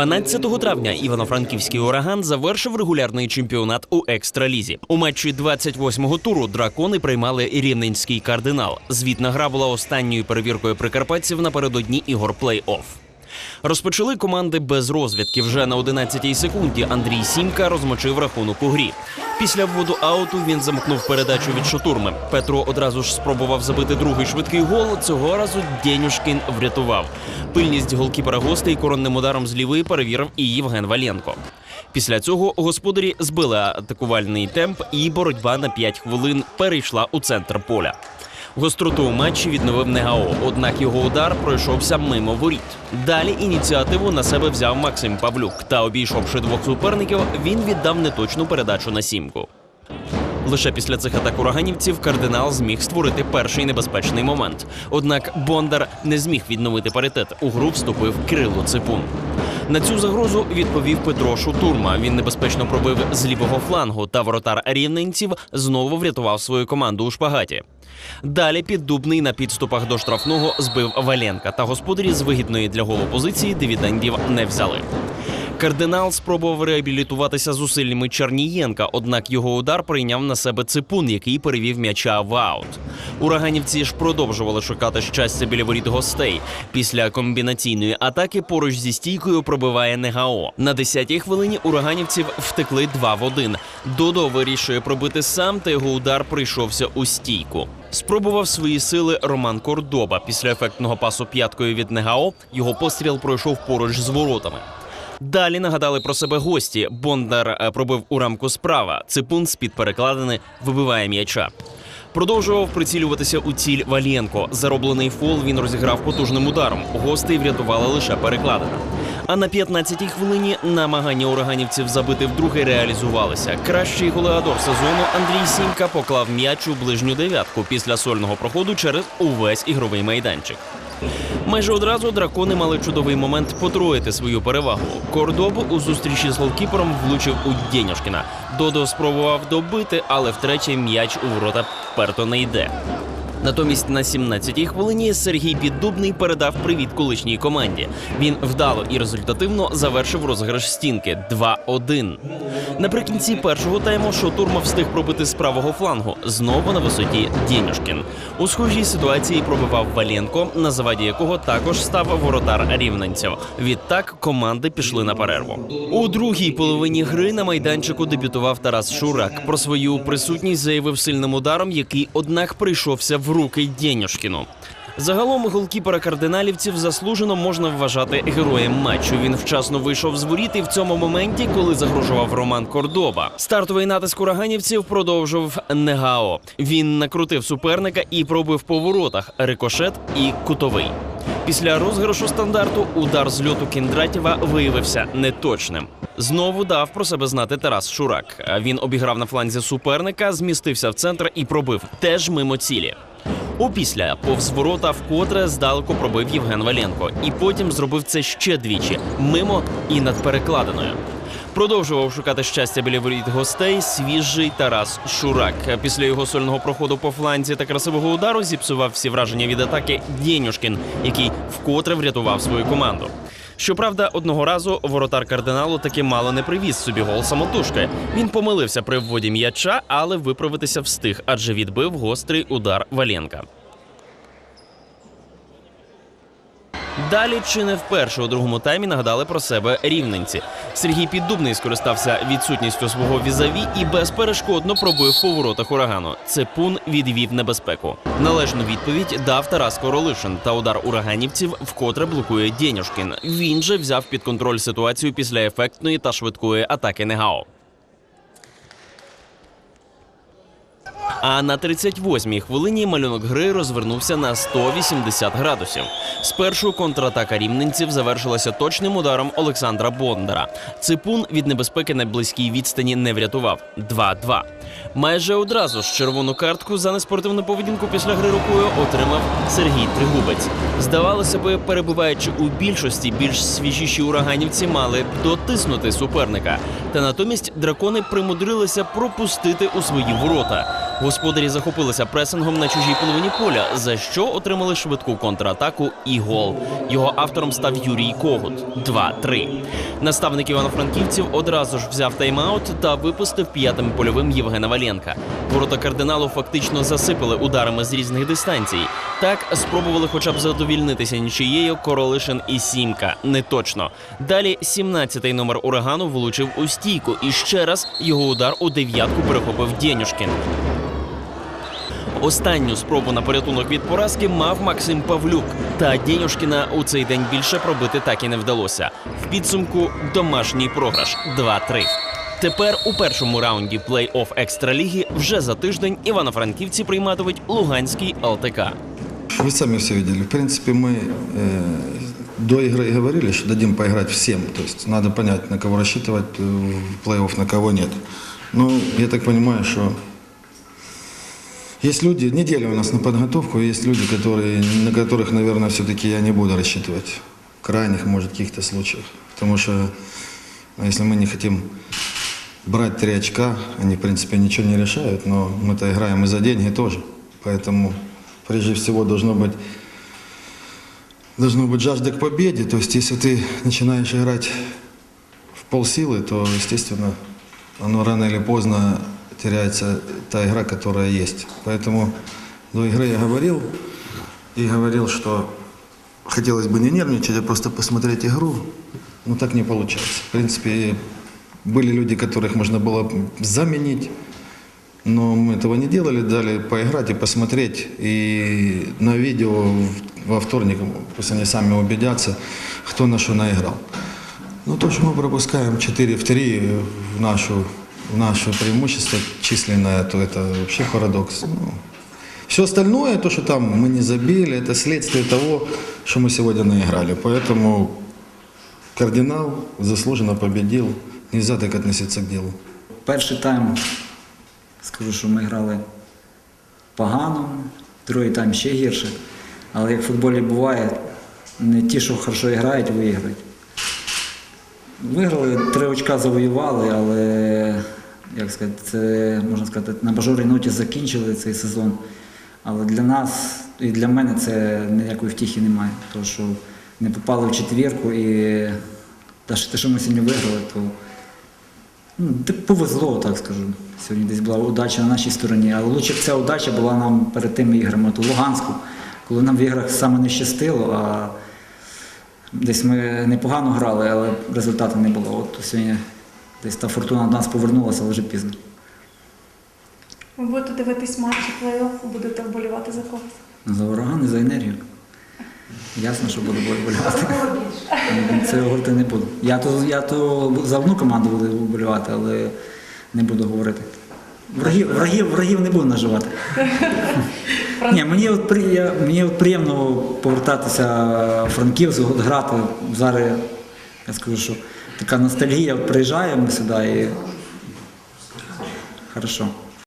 12 травня івано-франківський ураган завершив регулярний чемпіонат у екстралізі. У матчі 28-го туру дракони приймали рівненський кардинал. Звітна гра була останньою перевіркою прикарпатців напередодні ігор плей-офф. Розпочали команди без розвідки. Вже на 11-й секунді Андрій Сімка розмочив рахунок у грі. Після вводу ауту він замкнув передачу від шатурми. Петро одразу ж спробував забити другий швидкий гол. Цього разу Денюшкін врятував. Пильність голкіпера гостей коронним ударом з лівої перевірив і Євген Валенко. Після цього господарі збили атакувальний темп, і боротьба на 5 хвилин перейшла у центр поля. Гостроту у матчі відновив Негао, однак його удар пройшовся мимо воріт. Далі ініціативу на себе взяв Максим Павлюк. Та обійшовши двох суперників, він віддав неточну передачу на сімку. Лише після цих атак ураганівців кардинал зміг створити перший небезпечний момент. Однак Бондар не зміг відновити паритет. У гру вступив Кирило Ципун. На цю загрозу відповів Петро Шутурма. Він небезпечно пробив з лівого флангу, та воротар рівненців знову врятував свою команду у шпагаті. Далі піддубний на підступах до штрафного збив Валенка, та господарі з вигідної для голу позиції дивідендів не взяли. Кардинал спробував реабілітуватися зусиллями Чернієнка, однак його удар прийняв на себе ципун, який перевів м'яча в аут. Ураганівці ж продовжували шукати щастя біля воріт гостей. Після комбінаційної атаки поруч зі стійкою пробиває Негао. На 10-й хвилині ураганівців втекли 2 в 1. Додо вирішує пробити сам, та його удар прийшовся у стійку. Спробував свої сили Роман Кордоба. Після ефектного пасу п'яткою від Негао його постріл пройшов поруч з воротами. Далі нагадали про себе гості. Бондар е, пробив у рамку справа. Ципун з-під перекладини вибиває м'яча. Продовжував прицілюватися у ціль Валєнко. Зароблений фол він розіграв потужним ударом. Гостей врятувала лише перекладина. А на 15-й хвилині намагання ураганівців забити вдруге реалізувалися. Кращий голеадор сезону Андрій Сімка поклав м'яч у ближню дев'ятку після сольного проходу через увесь ігровий майданчик. Майже одразу дракони мали чудовий момент потроїти свою перевагу. Кордобу у зустрічі з голкіпером влучив у Дєнюшкіна. Додо спробував добити, але втретє м'яч у ворота перто не йде. Натомість на 17-й хвилині Сергій Піддубний передав привіт колишній команді. Він вдало і результативно завершив розіграш стінки 2-1. Наприкінці першого тайму Шотурма встиг пробити з правого флангу. Знову на висоті Дєнюшкін. У схожій ситуації пробивав Валенко, на заваді якого також став воротар рівненців. Відтак команди пішли на перерву. У другій половині гри на майданчику дебютував Тарас Шурак. Про свою присутність заявив сильним ударом, який, однак, прийшовся в руки Дєнюшкіну. Загалом голкіпера кардиналівців заслужено можна вважати героєм матчу. Він вчасно вийшов з воріт і в цьому моменті, коли загрожував Роман Кордоба. Стартовий натиск ураганівців продовжив Негао. Він накрутив суперника і пробив по воротах рикошет і кутовий. Після розіграшу стандарту удар з льоту Кіндратєва виявився неточним. Знову дав про себе знати Тарас Шурак. Він обіграв на фланзі суперника, змістився в центр і пробив теж мимо цілі. Опісля повз ворота вкотре здалеку пробив Євген Валенко, і потім зробив це ще двічі мимо і над перекладиною. Продовжував шукати щастя біля воріт гостей свіжий Тарас Шурак. Після його сольного проходу по фланзі та красивого удару зіпсував всі враження від атаки Дєнюшкін, який вкотре врятував свою команду. Щоправда, одного разу воротар кардиналу таки мало не привіз собі гол самотужки. Він помилився при вводі м'яча, але виправитися встиг, адже відбив гострий удар Валенка. Далі чи не вперше у другому таймі нагадали про себе рівненці. Сергій Піддубний скористався відсутністю свого візаві і безперешкодно пробив по воротах урагану. Цепун відвів небезпеку. Належну відповідь дав Тарас Королишин, та удар ураганівців вкотре блокує Дєнюшкін. Він же взяв під контроль ситуацію після ефектної та швидкої атаки Негао. А на 38-й хвилині малюнок гри розвернувся на 180 градусів. Спершу контратака рівненців завершилася точним ударом Олександра Бондара. Ципун від небезпеки на близькій відстані не врятував. 2-2. Майже одразу ж червону картку за неспортивну поведінку після гри рукою отримав Сергій Тригубець. Здавалося би, перебуваючи у більшості, більш свіжіші ураганівці мали дотиснути суперника. Та натомість дракони примудрилися пропустити у свої ворота. Господарі захопилися пресингом на чужій половині поля, за що отримали швидку контратаку і гол. Його автором став Юрій Когут. 2-3. Наставник івано-франківців одразу ж взяв тайм-аут та випустив п'ятим польовим Євгена Валенка. Ворота кардиналу фактично засипали ударами з різних дистанцій. Так спробували хоча б задовільнитися нічиєю Королишин і Сімка. Не точно. Далі 17-й номер урагану влучив у стійку, і ще раз його удар у дев'ятку перехопив Дєнюшкін. Останню спробу на порятунок від поразки мав Максим Павлюк. Та Дєнюшкіна у цей день більше пробити так і не вдалося. В підсумку домашній програш 2-3. Тепер у першому раунді плей-офф екстраліги вже за тиждень івано-франківці прийматимуть Луганський ЛТК. Вы сами все видели. В принципе, мы э, до игры говорили, что дадим поиграть всем. То есть надо понять, на кого рассчитывать э, в плей-офф, на кого нет. Ну, я так понимаю, что Есть люди, неделя у нас на подготовку, есть люди, которые, на которых, наверное, все-таки я не буду рассчитывать. Крайних, может, каких-то случаях. Потому что ну, если мы не хотим брать три очка, они, в принципе, ничего не решают, но мы-то играем и за деньги тоже. Поэтому, прежде всего, должно быть, должно быть жажда к победе. То есть, если ты начинаешь играть в полсилы, то, естественно, оно рано или поздно теряется та игра, которая есть. Поэтому до игры я говорил и говорил, что хотелось бы не нервничать, а просто посмотреть игру. Но так не получается. В принципе, были люди, которых можно было заменить, но мы этого не делали, дали поиграть и посмотреть. И на видео во вторник, пусть они сами убедятся, кто на что наиграл. Ну, то, что мы пропускаем 4 в 3 в, нашу, наше преимущество численное, то это вообще парадокс. Ну, все остальное, то, что там мы не забили, это следствие того, что мы сегодня наиграли. Поэтому кардинал заслуженно победил. Нельзя так относиться к делу. Перший тайм, скажу, що ми грали погано, другий тайм ще гірше. Але як в футболі буває, не ті, що хорошо грають, виграють. Виграли, три очка завоювали, але як сказати, це можна сказати, на бажорій ноті закінчили цей сезон. Але для нас і для мене це ніякої втіхи немає. Тому що не попали в четвірку і те, що ми сьогодні виграли, то Ну, повезло, так скажу. Сьогодні десь була удача на нашій стороні, але лучше б ця удача була нам перед тими іграми, у Луганську, коли нам в іграх саме не щастило, а десь ми непогано грали, але результату не було. От сьогодні десь та фортуна до нас повернулася, але вже пізно. Ви будете дивитись матчі плей-офф, будете вболівати за когось. За ураган і за енергію. Ясно, що буду вболівати. Це говорити не буду. Я то, я то за одну команду буду вболівати, але не буду говорити. Врагів, врагів, врагів не буду наживати. Ні, мені от, при- я- мені от приємно повертатися в Франківськ, грати. Зараз я скажу, що така ностальгія. приїжджає приїжджаємо сюди і хорошо.